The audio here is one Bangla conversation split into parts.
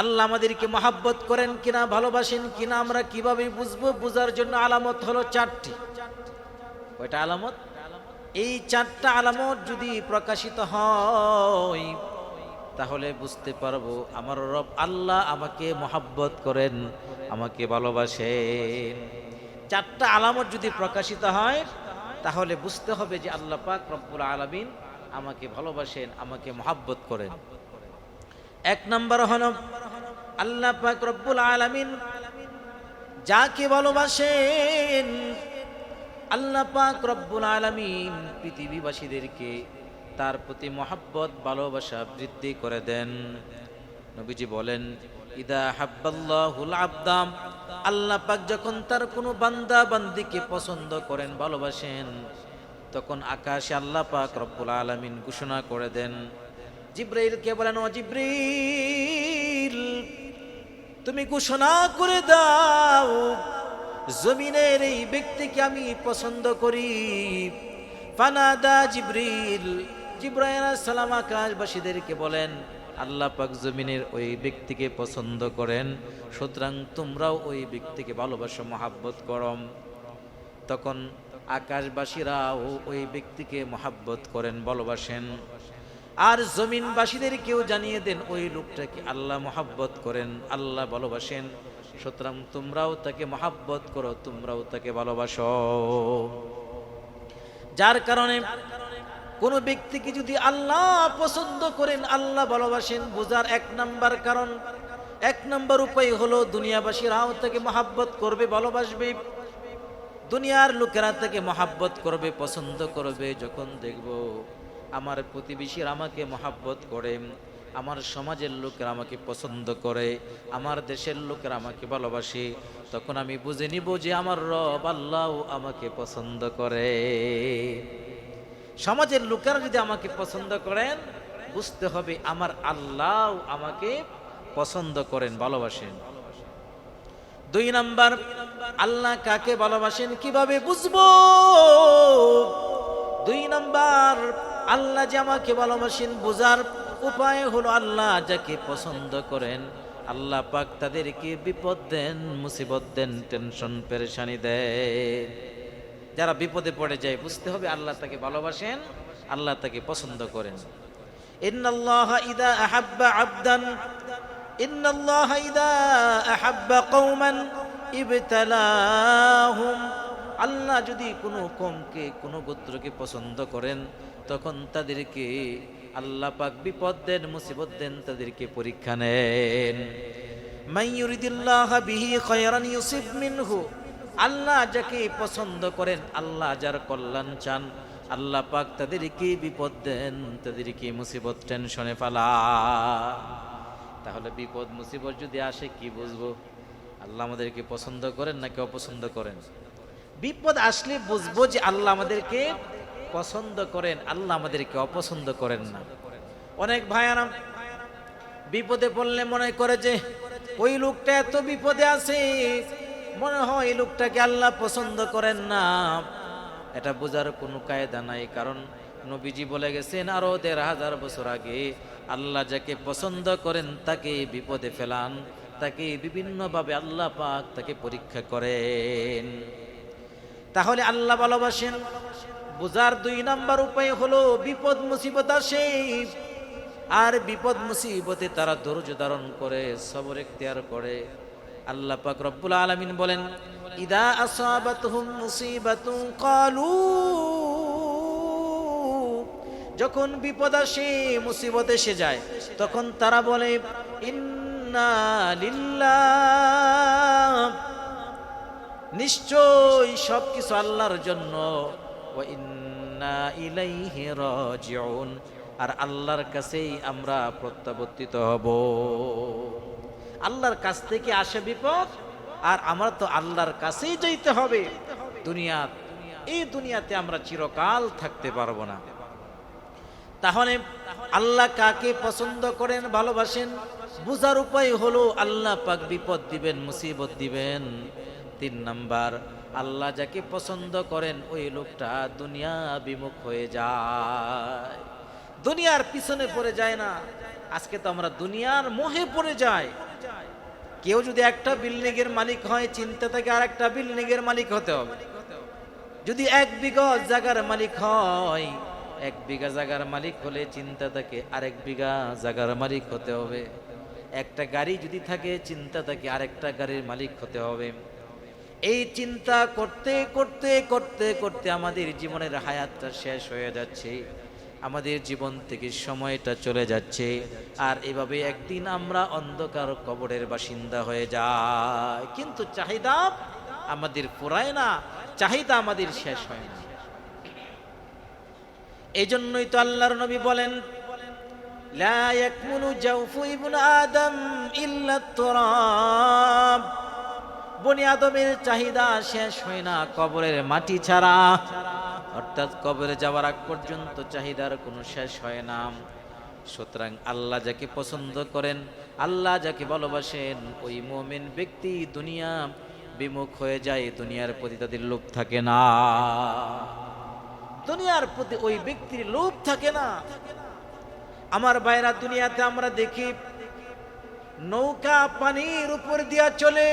আল্লাহ আমাদেরকে মহাব্বত করেন কিনা, ভালোবাসেন কিনা, আমরা কীভাবে বুঝব? বুঝার জন্য আলামত হলো চারটি। ওইটা আলামত? এই চারটা আলামত যদি প্রকাশিত হয়, তাহলে বুঝতে পারব আমার রব আল্লাহ আমাকে মহাব্বত করেন, আমাকে ভালোবাসেন। চারটা আলামত যদি প্রকাশিত হয়, তাহলে বুঝতে হবে যে আল্লাহ পাক রব্বুল আলামিন আমাকে ভালোবাসেন, আমাকে মহাব্বত করেন। এক নম্বর হল আল্লাহ পাক রব্বুল আলামিন যাকে ভালোবাসেন, আল্লাহ পাক রব্বুল আলামিন পৃথিবীবাসীদেরকে তার প্রতি মহাব্বত, ভালোবাসা বৃদ্ধি করে দেন। নবীজি বলেন, ইদা হাব্বাল্লাহুল আবদাম আল্লাহ পাক যখন তার কোনো বান্দা বান্দিকে পছন্দ করেন, ভালোবাসেন, তখন আকাশে আল্লাহ পাক রব্বুল আলামিন ঘোষণা করে দেন। জিব্রাইলকে বলেন, ও তুমি ঘোষণা করে দাও, জমিনের এই ব্যক্তিকে আমি পছন্দ করি। ফানাদা জিব্রিল, জিব্রাইল সালাম আকাশবাসীদেরকে বলেন, আল্লাহ পাক জমিনের ওই ব্যক্তিকে পছন্দ করেন, সুতরাং তোমরাও ওই ব্যক্তিকে ভালোবাসো, মহাব্বত করম তখন আকাশবাসীরাও ওই ব্যক্তিকে মহাব্বত করেন, ভালোবাসেন। আর জমিনবাসীদের কেউ জানিয়ে দেন, ওই লোকটাকে আল্লাহ মহাব্বত করেন, আল্লাহ ভালোবাসেন। সুতরাং তোমরাও তাকে মহাব্বত করো, তোমরাও তাকে ভালোবাসো। যার কারণে কোন ব্যক্তিকে যদি আল্লাহ পছন্দ করেন, আল্লাহ ভালোবাসেন, বোঝার এক নাম্বার কারণ, এক নাম্বার উপায় হলো দুনিয়াবাসীরাও তাকে মহাব্বত করবে, ভালোবাসবে। দুনিয়ার লোকেরা তাকে মহাব্বত করবে, পছন্দ করবে, যখন দেখব আমার প্রতিবেশীর আমাকে মহাব্বত করে, আমার সমাজের লোকেরা আমাকে পছন্দ করে, আমার দেশের লোকেরা আমাকে ভালোবাসে, তখন আমি বুঝে নিব যে আমার রব আল্লাহ আমাকে পছন্দ করে। সমাজের লোকেরা যদি আমাকে পছন্দ করেন, বুঝতে হবে আমার আল্লাহ আমাকে পছন্দ করেন, ভালোবাসেন। দুই নাম্বার, আল্লাহ কাকে ভালোবাসেন কীভাবে বুঝব? দুই নাম্বার আল্লাহ যে আমাকে ভালোবাসেন, বোঝার উপায় হলো আল্লাহ যাকে পছন্দ করেন। আল্লাহ পাক তাদেরকে বিপদ দেন, মুসিবত দেন, টেনশন, পেরেশানি দেন। যারা বিপদে পড়ে যায়, বুঝতে হবে আল্লাহ তাকে ভালোবাসেন, আল্লাহ তাকে পছন্দ করেন। ইন্নাল্লাহ ইদা আহাব্বা আবদান, ইন্নাল্লাহ ইদা আহাব্বা কওমান আল্লাহ যদি কোনো কমকে, কোনো গোত্রকে পছন্দ করেন, তখন তাদেরকে আল্লাহ পাক বিপদ দেন, মুসিবত দেন, তাদেরকে পরীক্ষা নেন। বিহি ইউসিফ মিনহু। আল্লাহ যাকে পছন্দ করেন, আল্লাহ যার কল্যাণ চান, আল্লাহ পাক তাদেরকে বিপদ দেন, তাদেরকে মুসিবত টেনশনে ফালা। তাহলে বিপদ, মুসিবত যদি আসে, কি বুঝব? আল্লাহ আমাদেরকে পছন্দ করেন নাকি অপছন্দ করেন? বিপদ আসলে বুঝব যে আল্লাহ আমাদেরকে পছন্দ করেন, আল্লাহ আমাদেরকে অপছন্দ করেন না। অনেক ভাইয়ারা বিপদে পড়লে মনে করে যে, ওই লোকটা এত বিপদে আছে, মনে হয় এই লোকটাকে আল্লাহ পছন্দ করেন না। এটা বোঝার কোনো কায়দা নাই, কারণ নবীজি বলে গেছেন, আরও দেড় হাজার বছর আগে আল্লাহ যাকে পছন্দ করেন তাকে বিপদে ফেলান, তাকে বিভিন্নভাবে আল্লাহ পাক তাকে পরীক্ষা করেন। তাহলে আল্লাহ ভালোবাসেন। বোঝার দুই নাম্বার উপায় হলো বিপদ মুসিবত আসে, আর বিপদ মুসিবতে তারা ধৈর্য ধারণ করে, সবর এখতিয়ার করে। আল্লাহ পাক রব্বুল আলামিন বলেন, ইদা আসাবাতহুম মুসিবাতুন কালু যখন বিপদ আসে, মুসিবত এসে যায়, তখন তারা বলে, ইন্না লিল্লাহ নিশ্চয় সবকিছু আল্লাহর জন্য। আর আল্লাহর কাছেই আমরা প্রত্যাবর্তিত হব। আল্লাহর কাছ থেকে আসে বিপদ, আর আমরা তো আল্লাহর কাছেই যাইতে হবে। দুনিয়া এই দুনিয়াতে আমরা চিরকাল থাকতে পারব না। তাহলে আল্লাহ কাকে পছন্দ করেন, ভালোবাসেন? বুঝার উপায় হলো আল্লাহ পাক বিপদ দিবেন, মুসিবত দিবেন। তিন নাম্বার, আল্লাহ যাকে পছন্দ করেন ওই লোকটা দুনিয়া বিমুখ হয়ে যায়। দুনিয়ার পিছনে পড়ে যায় না। আজকে তো আমরা দুনিয়ার মোহে পড়ে যাই। কেউ যদি একটা বিল্ডিংয়ের মালিক হয়, চিন্তা থেকে আর একটা বিল্ডিং এর মালিক হতে হবে। যদি এক বিঘা জায়গার মালিক হয়, এক বিঘা জায়গার মালিক হলে চিন্তা থাকে আরেক বিঘা জায়গার মালিক হতে হবে। একটা গাড়ি যদি থাকে, চিন্তা থাকে আরেকটা গাড়ির মালিক হতে হবে। এই চিন্তা করতে করতে করতে করতে আমাদের জীবনের হায়াতটা শেষ হয়ে যাচ্ছে। আমাদের জীবন থেকে সময়টা চলে যাচ্ছে। আর এভাবে একদিন আমরা অন্ধকার কবরের বাসিন্দা হয়ে যাই। কিন্তু চাহিদা আমাদের পুরায় না, চাহিদা আমাদের শেষ হয় না। এই জন্যই তো আল্লাহর নবী বলেন, লা আদম ইল্লা তুরাব। বনি আদমের চাহিদা শেষ হয় না, কবরের মাটি ছাড়া। অর্থাৎ কবরে যাওয়ার আগ পর্যন্ত চাহিদার কোনো শেষ হয় না। সুতরাং আল্লাহ যাকে পছন্দ করেন, আল্লাহ যাকে ভালোবাসেন, ওই মোমেন ব্যক্তি দুনিয়া বিমুখ হয়ে যায়, দুনিয়ার প্রতি তাদের লোভ থাকে না। দুনিয়ার প্রতি ওই ব্যক্তির লোভ থাকে না। আমার বাইরা দুনিয়াতে আমরা দেখি নৌকা পানির উপর দিয়া চলে।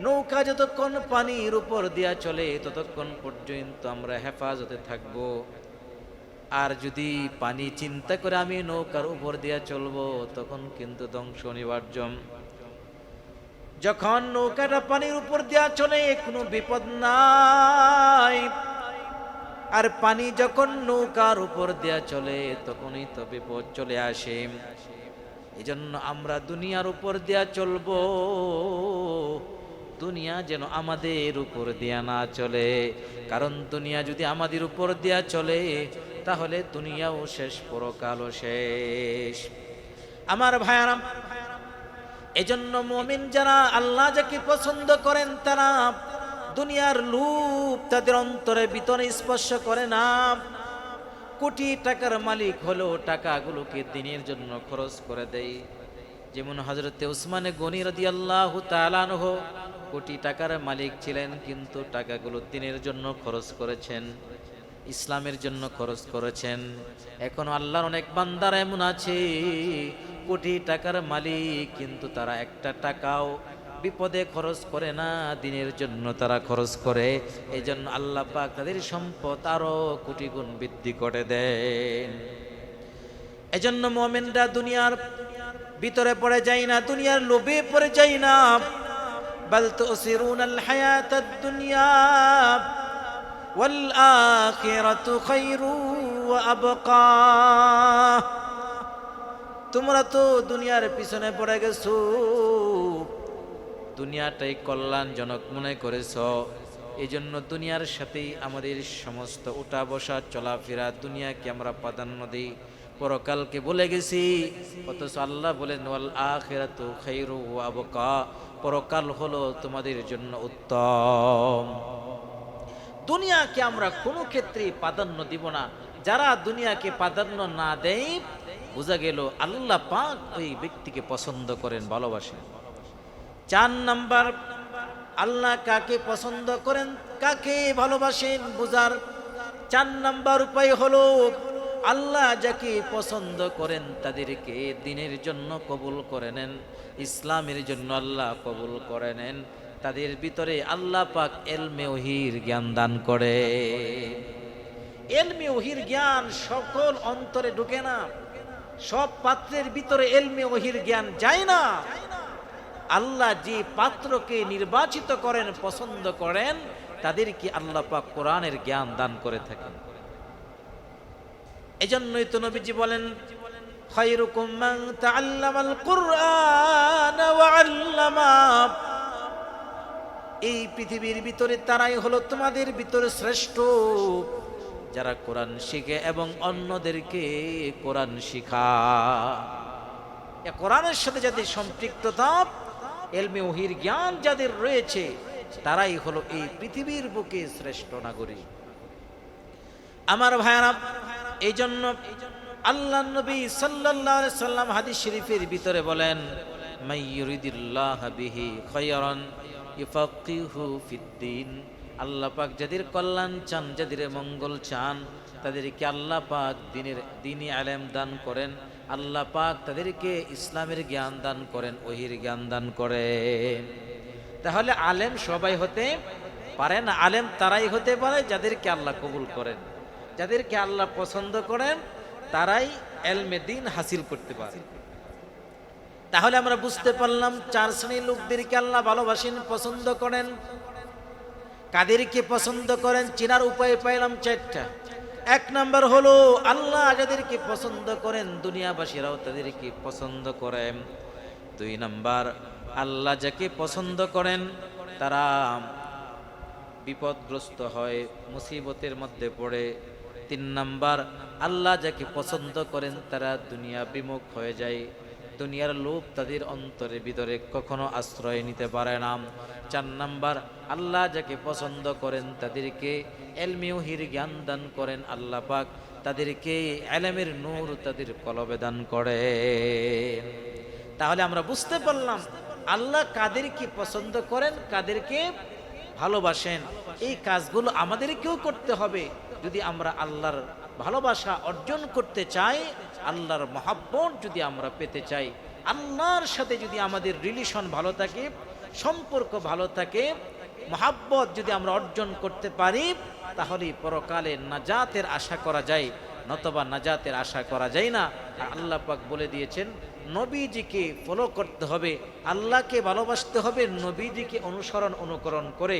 নৌকা যতক্ষণ পানির উপর দিয়া চলে, ততক্ষণ পর্যন্ত আমরা হেফাজতে থাকব। আর যদি পানি চিন্তা করে আমি নৌকার উপর দিয়া চলবো, তখন কিন্তু ধ্বংস অনিবার্য যখন নৌকাটা পানির উপর দিয়া চলে, কোনো বিপদ নাই। আর পানি যখন নৌকার উপর দেয়া চলে, তখনই তো বিপদ চলে আসে। এই জন্য আমরা দুনিয়ার উপর দেয়া চলবো। দুনিয়া যেন আমাদের উপর দেয়া না চলে। কারণ দুনিয়া যদি আমাদের উপর দেয়া চলে, তাহলে দুনিয়াও শেষ, পরকালও শেষ। আমার ভাইয়ারাম, এজন্য মমিন যারা আল্লাহ যাকে পছন্দ করেন, তারা দুনিয়ার লুপ তাদের অন্তরে ভিতরে স্পর্শ করে না। কোটি টাকার মালিক হলো টাকাগুলোকে দিনের জন্য খরচ করে দেয়। যেমন হজরতে উসমানে গনি রদি আল্লাহ তালানহ কোটি টাকার মালিক ছিলেন, কিন্তু টাকাগুলো দিনের জন্য খরচ করেছেন, ইসলামের জন্য খরচ করেছেন। এখন আল্লাহর অনেক বান্দার এমন আছে, কোটি টাকার মালিক, কিন্তু তারা একটা টাকাও বিপদে খরচ করে না দিনের জন্য তারা খরচ করে এই জন্য আল্লাহ পাক তাদের সম্পদ আরো কোটি গুণ বৃদ্ধি করে দেন এজন্য মোমেনরা দুনিয়ার ভিতরে পড়ে যায় না দুনিয়ার লোভে পড়ে যায় না بل تؤثرون الحياة الدنيا والآخرة خير وأبقى তোমরা তো দুনিয়ার পিছনে পড়ে গেছো দুনিয়াটাই কল্যাণজনক মনে করেছ। এই জন্য দুনিয়ার সাথেই আমাদের সমস্ত উঠা বসা চলাফেরা দুনিয়াকে আমরা প্রাধান্য দিই। পরকালকে বলে গেছি, অথচ আল্লাহ বলেন আবকা। পরকাল হলো তোমাদের জন্য উত্তম। দুনিয়াকে আমরা কোনো ক্ষেত্রে প্রাধান্য দিব না। যারা দুনিয়াকে প্রাধান্য না দেয়, বোঝা গেল আল্লাহ পাক ওই ব্যক্তিকে পছন্দ করেন, ভালোবাসেন। চার নাম্বার, আল্লাহ কাকে পছন্দ করেন, কাকে ভালোবাসেন বুঝার চার নাম্বার উপায় হলো, আল্লাহ যাকে পছন্দ করেন তাদেরকে দিনের জন্য কবুল করে নেন, ইসলামের জন্য আল্লাহ কবুল করে নেন, তাদের ভিতরে আল্লাহ পাক এলমে ওহির জ্ঞান দান করে। এলমে ওহির জ্ঞান সকল অন্তরে ঢুকে না, সব পাত্রের ভিতরে এলমে ওহির জ্ঞান যায় না। আল্লাহ যে পাত্রকে নির্বাচিত করেন, পছন্দ করেন, তাদেরকে আল্লাহ পাক কোরআনের জ্ঞান দান করে থাকেন। এজন্যই তো নবীজি বলেন এই পৃথিবীর ভিতরে তারাই হলো তোমাদের ভিতরে শ্রেষ্ঠ। যারা কোরআন শিখে এবং অন্যদেরকে কোরআন শিখা কোরআনের সাথে যাদের সম্পৃক্ততা এলমে ওহির জ্ঞান যাদের রয়েছে, তারাই হলো এই পৃথিবীর বুকে শ্রেষ্ঠ নাগরিক। আমার ভাইয়ারা এই জন্য আল্লাহ নবী আলাইহি সাল্লাম হাদিস শরীফের ভিতরে বলেন আল্লাহ পাক যাদের কল্যাণ চান, যাদের মঙ্গল চান, তাদেরকে আল্লাহ পাক দিনের, দিনই আলেম দান করেন। আল্লাহ পাক তাদেরকে ইসলামের জ্ঞান দান করেন, ওহির জ্ঞান দান করেন তাহলে আলেম সবাই হতে পারে না, আলেম তারাই হতে পারে যাদেরকে আল্লাহ কবুল করেন। যাদেরকে আল্লাহ পছন্দ করেন, তারাই এলমে দিন হাসিল করতে পারে। তাহলে আমরা বুঝতে পারলাম, চার শ্রেণির লোকদেরকে আল্লাহ ভালোবাসেন, পছন্দ করেন। কাদেরকে পছন্দ করেন, চেনার উপায় পাইলাম চারটা। এক নাম্বার হলো, আল্লাহ যাদেরকে পছন্দ করেন, দুনিয়াবাসীরাও তাদেরকে পছন্দ করেন দুই নাম্বার, আল্লাহ যাকে পছন্দ করেন, তারা বিপদগ্রস্ত হয়, মুসিবতের মধ্যে পড়ে। তিন নাম্বার, আল্লাহ যাকে পছন্দ করেন, তারা দুনিয়া বিমুখ হয়ে যায়। দুনিয়ার লোভ তাদের অন্তরে ভিতরে কখনো আশ্রয় নিতে পারে না। চার নাম্বার, আল্লাহ যাকে পছন্দ করেন তাদেরকে এলমিউহির জ্ঞান দান করেন আল্লাহ পাক। তাদেরকে এলেমের নূর তাদের কলবে দান করে। তাহলে আমরা বুঝতে পারলাম আল্লাহ কাদেরকে পছন্দ করেন, কাদেরকে ভালোবাসেন। এই কাজগুলো আমাদেরকেও করতে হবে। যদি আমরা আল্লাহর ভালোবাসা অর্জন করতে চাই আল্লাহর মহাব্বত যদি আমরা পেতে চাই, আল্লাহর সাথে যদি আমাদের রিলেশন ভালো থাকে, সম্পর্ক ভালো থাকে, মহাব্বত যদি আমরা অর্জন করতে পারি, তাহলে পরকালে নাজাতের আশা করা যায়, নতবা নাজাতের আশা করা যায় না। আর আল্লাহ পাক বলে দিয়েছেন, নবীজিকে ফলো করতে হবে, আল্লাহকে ভালোবাসতে হবে, নবীজিকে অনুসরণ, অনুকরণ করে।